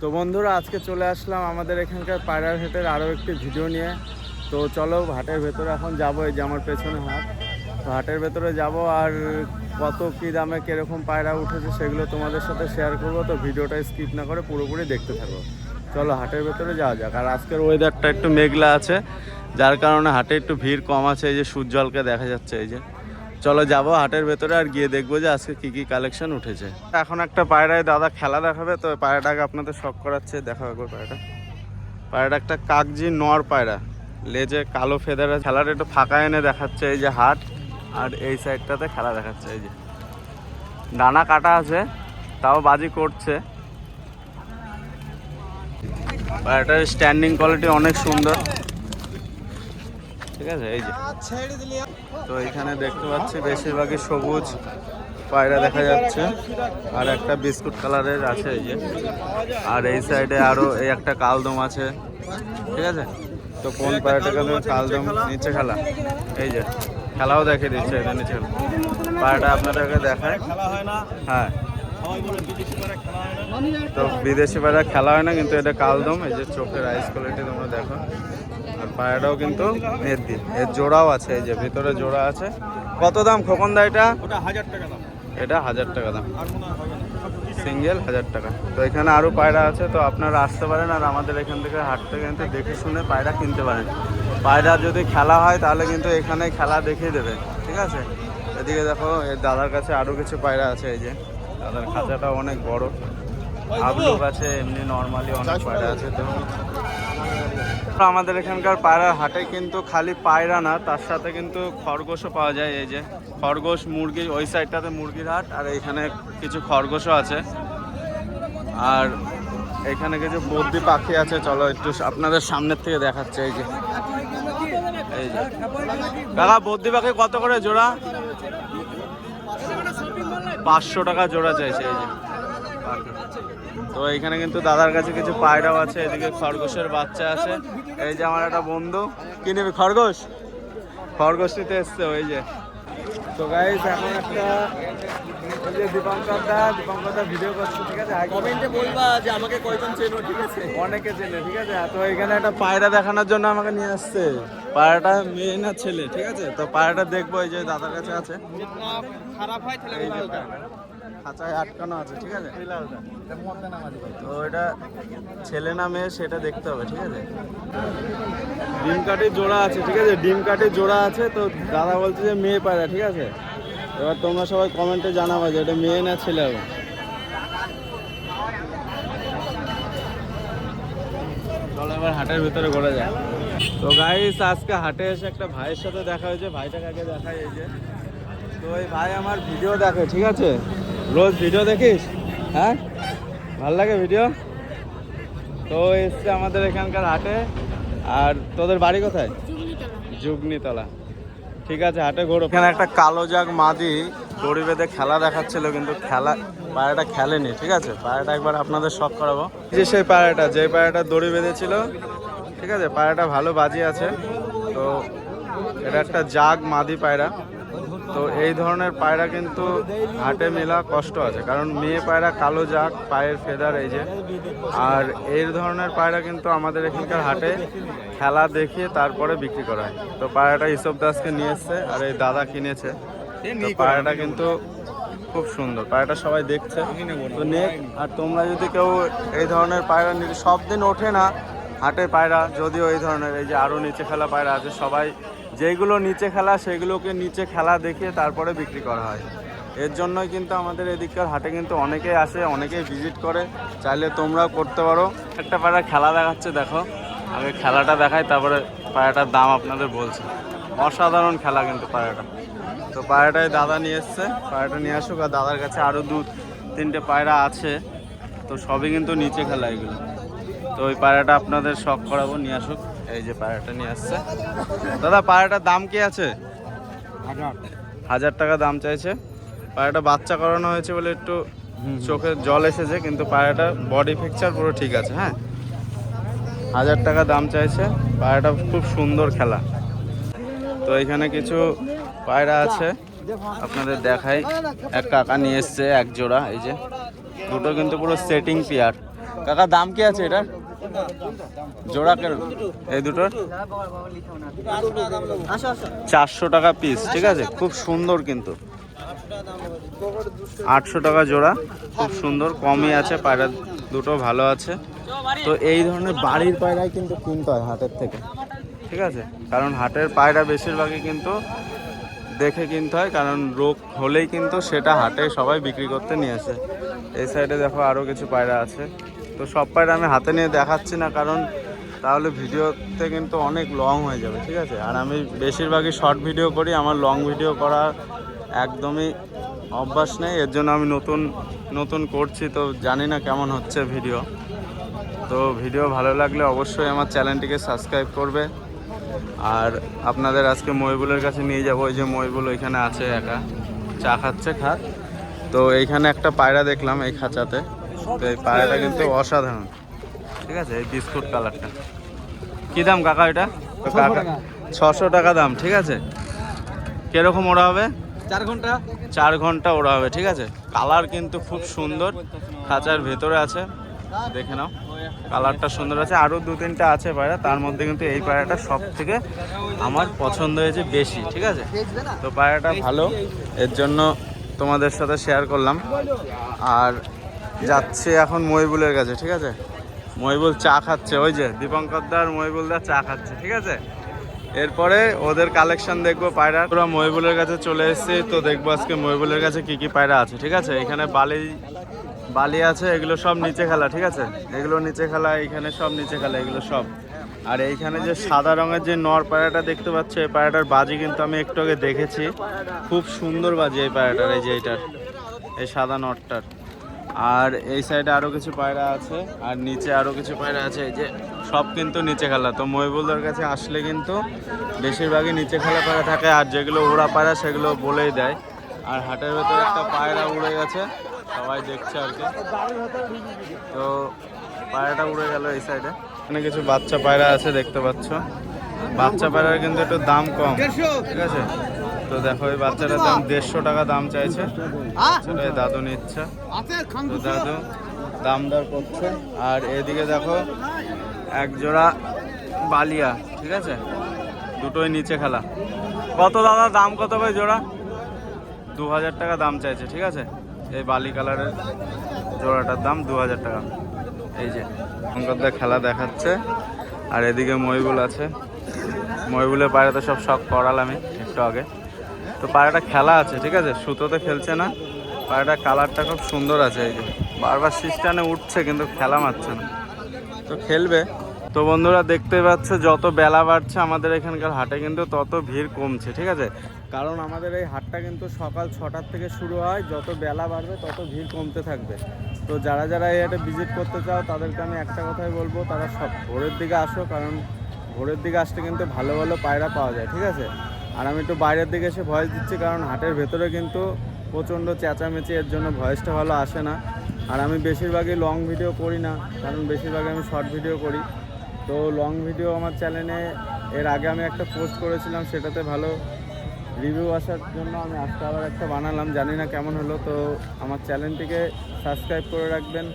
তো বন্ধুরা, আজকে চলে আসলাম আমাদের এখানকার পায়রার হাটের আরও একটি ভিডিও নিয়ে। তো চলো, হাটের ভেতরে এখন যাব, এই যে আমার পেছনে হাট। তো হাটের ভেতরে যাব আর কত কী দামে কীরকম পায়রা উঠেছে সেগুলো তোমাদের সাথে শেয়ার করব। তো ভিডিওটা স্কিপ না করে পুরোপুরি দেখতে থাকো। চলো, হাটের ভেতরে যাওয়া যাক। আর আজকের ওয়েদারটা একটু মেঘলা আছে, যার কারণে হাটে একটু ভিড় কম আছে, এই যে সূর্যলকে দেখা যাচ্ছে, এই যে। চলো যাব হাটের ভেতরে আর গিয়ে দেখব যে আজকে কি কি কালেকশন উঠেছে। এখন একটা পায়রায় দাদা খেলা দেখাবে, তো পায়রাটাকে আপনাদের শখ করাচ্ছে দেখা একবার পায়রাটা। পায়রাটা একটা কাগজি নর পায়রা। লেজে কালো ফেদারে খেলাটা একটু ফাঁকা এনে দেখাচ্ছে এই যে হাট, আর এই সাইডটাতে খেলা দেখাচ্ছে এই যে। ডানা কাটা আছে, তাও বাজি করছে। পায়রাটার স্ট্যান্ডিং কোয়ালিটি অনেক সুন্দর। ঠিক আছে, এই যে। তো এখানে দেখতে পাচ্ছি বেশিরভাগই সবুজ পায়রা দেখা যাচ্ছে। আর একটা বিস্কুট কালারের আছে এই যে। আর এই সাইডে আরও এই একটা কালদম আছে। ঠিক আছে? তো কোন পায়রাটাকে তুমি কালদম নিচে খেলা। এই যে, খেলাও দেখে দিচ্ছে এটা নিচে খেলা। পায়রাটা আপনাদেরকে দেখায়। হ্যাঁ। তো বিদেশি পায়রা খেলা হয় না, কিন্তু এটা কালদম। এই যে চোখের আইস কোয়ালিটি তোমরা দেখো। আর পায়রাটাও কিন্তু এর দিয়ে। এর জোড়াও আছে এই যে ভিতরে জোড়া আছে। কত দাম খোকন দা এটা হাজার টাকা দাম। এটা হাজার টাকা দাম। সিঙ্গেল হাজার টাকা। তো এখানে আরও পায়রা আছে তো আপনারা আসতে পারেন আর আমাদের এখান থেকে হাট থেকে কিন্তু দেখে শুনে পায়রা কিনতে পারেন। পায়রা যদি খেলা হয় তাহলে কিন্তু এখানে খেলা দেখিয়ে দেবে ঠিক আছে? এদিকে দেখো এর দাদার কাছে আরও কিছু পায়রা আছে এই যে। দাদার খাঁচাটা অনেক বড়। আবলুক আছে এমনি নর্মালি অনেক পায়রা আছে তো আমাদের এখানকার পায়রার হাটে কিন্তু খালি পায়রা না, তার সাথে কিন্তু খরগোশও পাওয়া যায় এই যে। খরগোশ, মুরগি, ওই সাইডটাতে মুরগির হাট, আর এখানে কিছু খরগোশও আছে। আর এখানে কিছু বদ্রি পাখি আছে, চলো একটু আপনাদের সামনের থেকে দেখাচ্ছে, এই যে। এই যে। কাকা বদ্রি পাখি কত করে জোড়া? পাঁচশো টাকা জোড়া চাইছে, এই যে। তো এখানে কিন্তু দাদার কাছে কিছু পায়রাও আছে এদিকে খরগোশের বাচ্চা আছে। এই যে আমার একটা বন্ধু। কি নেবে খরগোশ? খরগোশ নিতে এসছে ওই যে। তো গাইস এখন একটা ওই যে দীপঙ্কর দা দীপঙ্কর দা ভিডিও করছে ঠিক আছে? কমেন্টে বলবা যে আমাকে কয়জন চেনো ঠিক আছে? অনেকে চেনে ঠিক আছে? তো এখানে একটা পায়রা দেখানোর জন্য আমাকে নিয়ে আসছে। পায়রাটা মেয়ে না ছেলে ঠিক আছে? তো পায়রাটা দেখব এই যে দাদার কাছে আছে। খারাপ হয় তাহলে খাঁচায় আটকানো আছে ঠিক আছে? তো এটা ছেলে না মেয়ে সেটা দেখতে হবে ঠিক আছে? ডিম কাঠের জোড়া আছে ঠিক আছে? ডিম কাঠের জোড়া আছে তো দাদা বলছে যে মেয়ে পায়রা ঠিক আছে? এবার তোমরা সবাই কমেন্টে জানাবে যে এটা মেয়ে না ছেলে হবে। চলো এবার হাটের ভিতরে ঘোরা যায় তো গাইস আজকে হাটে এসে একটা ভাইয়ের সাথে দেখা হয়েছে। ভাইটাকে আগে এই যে? তো ওই ভাই আমার ভিডিও দেখে ঠিক আছে? রোজ ভিডিও দেখিস? হ্যাঁ? ভালো লাগে ভিডিও তো এসছে আমাদের এখানকার হাটে। আর তোদের বাড়ি কোথায়? যুগনিতলা ঠিক আছে হাটে ঘোরো। এখানে একটা কালো জাগ মাদি দড়ি বেঁধে খেলা দেখাচ্ছিল কিন্তু খেলা পায়রাটা খেলেনি ঠিক আছে? পায়রাটা একবার আপনাদের শখ করাবো। যে সেই পায়রাটা যে পায়রাটা দড়ি বেঁধেছিল ঠিক আছে? পায়রাটা ভালো বাজি আছে। তো এটা একটা জাগ মাদি পায়রা। তো এই ধরনের পায়রা কিন্তু হাটে মেলা কষ্ট আছে কারণ মেয়ে পায়রা কালো জাগ পায়ের ফেদার এই যে। আর এই ধরনের পায়রা কিন্তু আমাদের এখানকার হাটে খেলা দেখিয়ে তারপরে বিক্রি করা হয়। তো পায়রাটা ইসব দাসকে নিয়ে এসছে আর এই দাদা কিনেছে। তো পায়রাটা কিন্তু খুব সুন্দর পায়রাটা সবাই দেখছে। তো নেক আর তোমরা যদি কেউ এই ধরনের পায়রা সব দিন ওঠে না হাটে পায়রা যদিও এই ধরনের এই যে আরও নিচে খেলা পায়রা আছে সবাই যেগুলো নিচে খেলা, সেগুলোকে নিচে খেলা দেখে তারপরে বিক্রি করা হয়। এর জন্যই কিন্তু আমাদের এদিককার হাটে কিন্তু অনেকেই আসে, অনেকেই ভিজিট করে। চাইলে তোমরাও করতে পারো। একটা পায়রা খেলা দেখাচ্ছে, দেখো। আগে খেলাটা দেখায় তারপরে পায়রাটার দাম আপনাদের বলছে। অসাধারণ খেলা কিন্তু পায়রাটা তো পায়রাটাই দাদা নিয়ে এসছে। পায়রাটা নিয়ে আসুক আর দাদার কাছে আরও দু, তিনটে পায়রা আছে। তো সবই কিন্তু নিচে খেলা এগুলো। তো ওই পায়রাটা আপনাদের শখ করাবো, নিয়ে আসুক। এই যে পায়রাটা নিয়ে আসছে। দাদা পায়রাটার দাম কি আছে? হাজার। টাকা দাম চাইছে। পায়রাটা বাচ্চা করানো হয়েছে বলে একটু চোখে জল এসেছে কিন্তু পায়রাটা বডি পিকচার পুরো ঠিক আছে হ্যাঁ? হাজার টাকা দাম চাইছে। পায়রাটা খুব সুন্দর খেলা। তো এখানে কিছু পায়রা আছে। আপনাদের দেখাই। এক কাকা নিয়ে এসছে এক জোড়া এই যে। দুটো কিন্তু পুরো সেটিং পেয়ার কাকা দাম কি আছে এটা জোড়া কেন? এই দুটোর চারশো টাকা পিস ঠিক আছে? খুব সুন্দর কিন্তু। আটশো টাকা জোড়া, খুব সুন্দর, কমই আছে, পায়রা দুটো ভালো আছে। তো এই ধরনের বাড়ির পায়রাই কিন্তু কিনতে হয় হাটের থেকে, ঠিক আছে? কারণ হাটের পায়রা বেশিরভাগই কিন্তু দেখে কিনতে হয়, কারণ রোগ হলেই কিন্তু সেটা হাটে সবাই বিক্রি করতে নিয়ে আসে। এই সাইডে দেখো আরও কিছু পায়রা আছে। তো সব পায়রা আমি হাতে নিয়ে দেখাচ্ছি না, কারণ তাহলে ভিডিওতে কিন্তু অনেক লং হয়ে যাবে, ঠিক আছে? আর আমি বেশিরভাগই শর্ট ভিডিও করি, আমার লং ভিডিও করা একদমই অভ্যাস নেই, এর জন্য আমি নতুন নতুন করছি, তো জানি না কেমন হচ্ছে ভিডিও তো ভিডিও ভালো লাগলে অবশ্যই আমার চ্যানেলটিকে সাবস্ক্রাইব করবে। আর আপনাদের আজকে মহিবুলের কাছে নিয়ে যাব, ওই যে মহিবুল ওইখানে আছে একা, চা খাচ্ছে খাত তো এইখানে একটা পায়রা দেখলাম এই খাঁচাতে। তো এই পায়রাটা কিন্তু অসাধারণ। ঠিক আছে এই বিস্কুট কালারটা। কি দাম কাকা এটা? কাকা ছশো টাকা দাম ঠিক আছে। কীরকম ওরা হবে? চার ঘণ্টা। চার ঘণ্টা ওরা হবে ঠিক আছে। কালার কিন্তু খুব সুন্দর খাঁচার ভেতরে আছে। দেখে নাও কালারটা সুন্দর আছে। আরও দু তিনটা আছে পায়রা তার মধ্যে কিন্তু এই পায়রাটা সব থেকে আমার পছন্দ হয়েছে বেশি ঠিক আছে। তো পায়রাটা ভালো এর জন্য তোমাদের সাথে শেয়ার করলাম। আর যাচ্ছে এখন মহিবুলের কাছে, ঠিক আছে? মহিবুল চা খাচ্ছে, ওই যে দীপঙ্কর দার মহিবুল দা চা খাচ্ছে, ঠিক আছে? এরপরে ওদের কালেকশন দেখব পায়রা পুরো মহিবুলের কাছে চলে এসেছি, তো দেখব আজকে মহিবুলের কাছে কি কি পায়রা আছে, ঠিক আছে? এখানে বালি বালি আছে, এগুলো সব নিচে খেলা, ঠিক আছে? এগুলো নিচে খেলা, এখানে সব নিচে খেলা, এগুলো সব। আর এইখানে যে সাদা রঙের যে নর পায়রাটা দেখতে পাচ্ছ, এই পায়রাটার বাজি কিন্তু আমি একটু আগে দেখেছি। খুব সুন্দর বাজি এই পায়রাটার, এই যে এইটার, এই সাদা নটটার আর এই সাইডে আরও কিছু পায়রা আছে, আর নিচে আরও কিছু পায়রা আছে, এই যে সব কিন্তু নিচে খেলা। তো মহিবুলদার কাছে আসলে কিন্তু বেশিরভাগই নিচে খেলা পায়রা থাকে, আর যেগুলো ওড়া পায়রা সেগুলো বলেই দেয়। আর হাটের ভেতরে একটা পায়রা উড়ে গেছে, সবাই দেখছে আর কি। তো পায়রাটা উড়ে গেল এই সাইডে। এখানে কিছু বাচ্চা পায়রা আছে, দেখতে পাচ্ছ। বাচ্চা পায়রার কিন্তু একটু দাম কম। ঠিক আছে? তো দেখো, এই বাচ্চাটার দাম দেড়শো টাকা দাম চাইছে। দাদু নিচ্ছে। তো দাদু দাম দর করছে। আর এদিকে দেখো, এক জোড়া বালিয়া, ঠিক আছে? দুটোই নিচে খেলা। কত দাদা, দাম কত ভাই জোড়া? দু হাজার টাকা দাম চাইছে, ঠিক আছে? এই বালি কালারের জোড়াটার দাম দু হাজার টাকা। এই যে শঙ্করদা খেলা দেখাচ্ছে। আর এদিকে মহিবুল আছে। মহিবুলের পায়রা তো সব শখ করালামই একটু আগে। তো পায়রাটা খেলা আছে, ঠিক আছে? সুতোতে খেলছে না। পায়রাটার কালারটা খুব সুন্দর আছে এই যে। বারবার সিস্টানে উঠছে, কিন্তু খেলা মারছে না। তো খেলবে। তো বন্ধুরা, দেখতে পাচ্ছ যত বেলা বাড়ছে আমাদের এখানকার হাটে, কিন্তু তত ভিড় কমছে, ঠিক আছে? কারণ আমাদের এই হাটটা কিন্তু সকাল ছটার থেকে শুরু হয়। যত বেলা বাড়বে, তত ভিড় কমতে থাকবে। তো যারা যারা এই হাটে ভিজিট করতে চাও, তাদেরকে আমি একটা কথাই বলব, তারা সব ভোরের দিকে আসো, কারণ ভোরের দিকে আসতে কিন্তু ভালো ভালো পায়রা পাওয়া যায়, ঠিক আছে? আর আমি একটু বাইরের দিকে এসে ভয়েস দিচ্ছি, কারণ হাটের ভেতরে কিন্তু প্রচণ্ড চেঁচামেচি, এর জন্য ভয়েসটা ভালো আসে না। আর আমি বেশিরভাগই লং ভিডিও করি না, কারণ বেশিরভাগই আমি শর্ট ভিডিও করি। তো লং ভিডিও আমার চ্যানেলে এর আগে আমি একটা পোস্ট করেছিলাম, সেটাতে ভালো রিভিউ আসার জন্য আমি আজকে আবার একটা বানালাম, জানি না কেমন হলো। তো আমার চ্যানেলটিকে সাবস্ক্রাইব করে রাখবেন,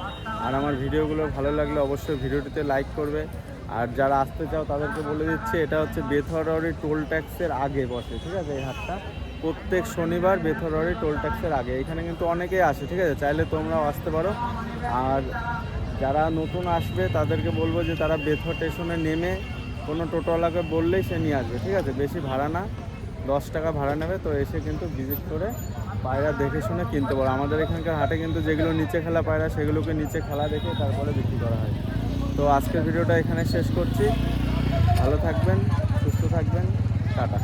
আর আমার ভিডিওগুলো ভালো লাগলে অবশ্যই ভিডিওটিতে লাইক করবে। আর যারা আসতে চাও তাদেরকে বলে দিচ্ছি, এটা হচ্ছে বেথরওয়ারি টোল ট্যাক্সের আগে বসে, ঠিক আছে, এই হাটটা? প্রত্যেক শনিবার বেথরওয়ারি টোল ট্যাক্সের আগে, এখানে কিন্তু অনেকেই আসে, ঠিক আছে, চাইলে তোমরাও আসতে পারো। আর যারা নতুন আসবে, তাদেরকে বলব যে তারা বেথর স্টেশনে নেমে কোনো টোটোওয়ালাকে বললেই সে নিয়ে আসবে, ঠিক আছে, বেশি ভাড়া না, দশ টাকা ভাড়া নেবে, তো এসে কিন্তু ভিজিট করে পায়রা দেখে শুনে কিনতে পারো। আমাদের এখানকার হাটে কিন্তু যেগুলো নিচে খেলা পায়রা, সেগুলোকে নিচে খেলা দেখে তারপরে বিক্রি করা হয়। তো আজকের ভিডিওটা এখানে শেষ করছি। ভালো থাকবেন সুস্থ থাকবেন টাটা।